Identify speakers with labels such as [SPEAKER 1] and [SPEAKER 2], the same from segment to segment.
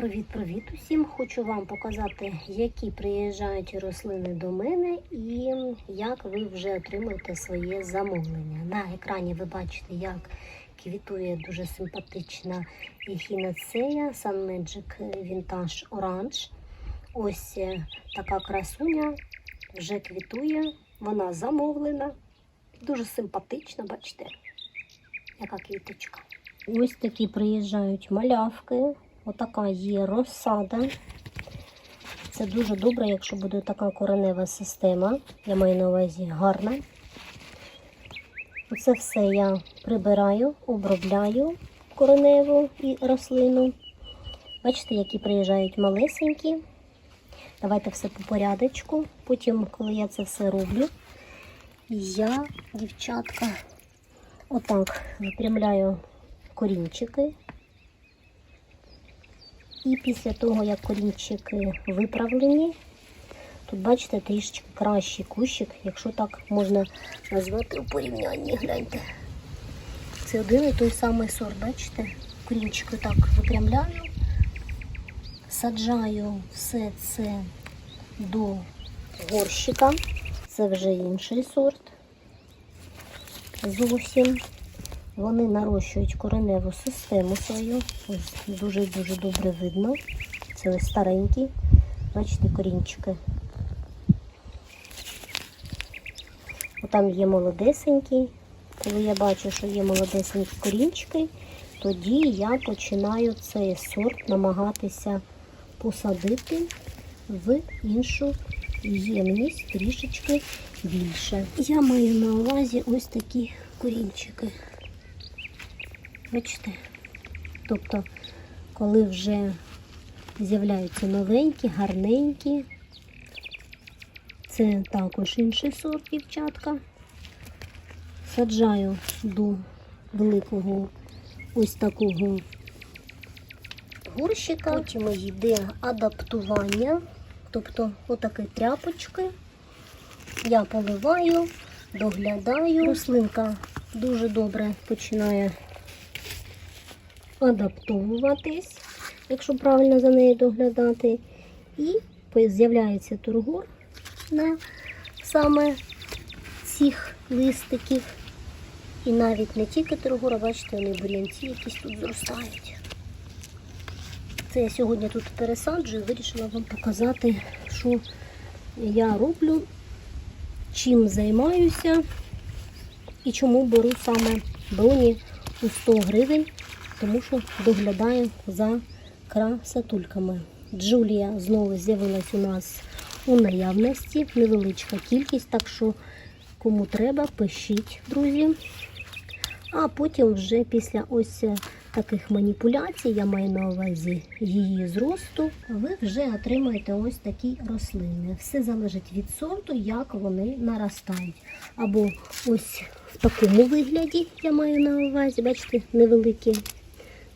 [SPEAKER 1] Привіт-привіт усім! Хочу вам показати, які приїжджають рослини до мене і як ви вже отримуєте своє замовлення. На екрані ви бачите, як квітує дуже симпатична ехінацея Sun Magic Vintage Orange. Ось е, така красуня вже квітує, вона замовлена. Дуже симпатична, бачите, яка квіточка. Ось такі приїжджають малявки. Отака є розсада. Це дуже добре, якщо буде така коренева система. Я маю на увазі гарна. Оце все я прибираю, обробляю кореневу і рослину. Бачите, які приїжджають малесенькі. Давайте все по порядочку. Потім, коли я це все роблю, я, дівчатка, отак випрямляю корінчики. І після того, як корінчики виправлені, тут бачите трішечки кращий кущик, якщо так можна назвати у порівнянні, гляньте. Це один і той самий сорт, бачите? Корінчики так випрямляю, саджаю все це до горщика. Це вже інший сорт. Зовсім. Вони нарощують кореневу систему свою. Ось дуже-дуже добре видно. Це ось старенькі. Бачите, корінчики. Там є молодесенькі. Коли я бачу, що є молодесенькі корінчики, тоді я починаю цей сорт намагатися посадити в іншу ємність трішечки більше. Я маю на увазі ось такі корінчики. Бачите? Тобто, коли вже з'являються новенькі, гарненькі, це також інший сорт, дівчатка. Саджаю до великого ось такого горщика. Потім йде адаптування, тобто отакі тряпочки. Я поливаю, доглядаю. Рослинка дуже добре починає адаптовуватись, якщо правильно за нею доглядати. І з'являється тургор на саме цих листиків. І навіть не тільки тургор, а бачите, вони бур'янці якісь тут зростають. Це я сьогодні тут пересаджую, вирішила вам показати, що я роблю, чим займаюся і чому беру саме броні у 100 гривень тому що доглядаю за красотульками. Джулія знову з'явилась у нас у наявності, невеличка кількість, так що кому треба, пишіть, друзі. А потім вже після ось таких маніпуляцій, я маю на увазі її зросту, ви вже отримаєте ось такі рослини. Все залежить від сорту, як вони наростають. Або ось в такому вигляді я маю на увазі, бачите, невеликі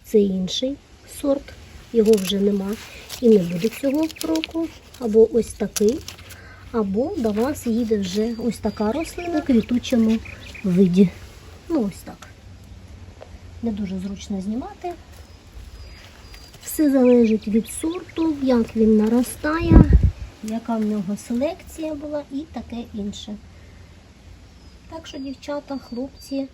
[SPEAKER 1] це інший сорт, його вже нема і не буде цього року. Або ось такий, або до вас їде вже ось така рослина у квітучому виді. Ну, ось так. Не дуже зручно знімати. Все залежить від сорту, як він наростає, яка в нього селекція була і таке інше. Так що, дівчата, хлопці.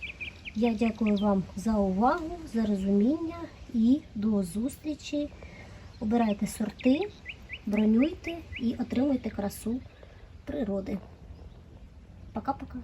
[SPEAKER 1] Я дякую вам за увагу, за розуміння і до зустрічі. Обирайте сорти, бронюйте і отримуйте красу природи. Пока-пока.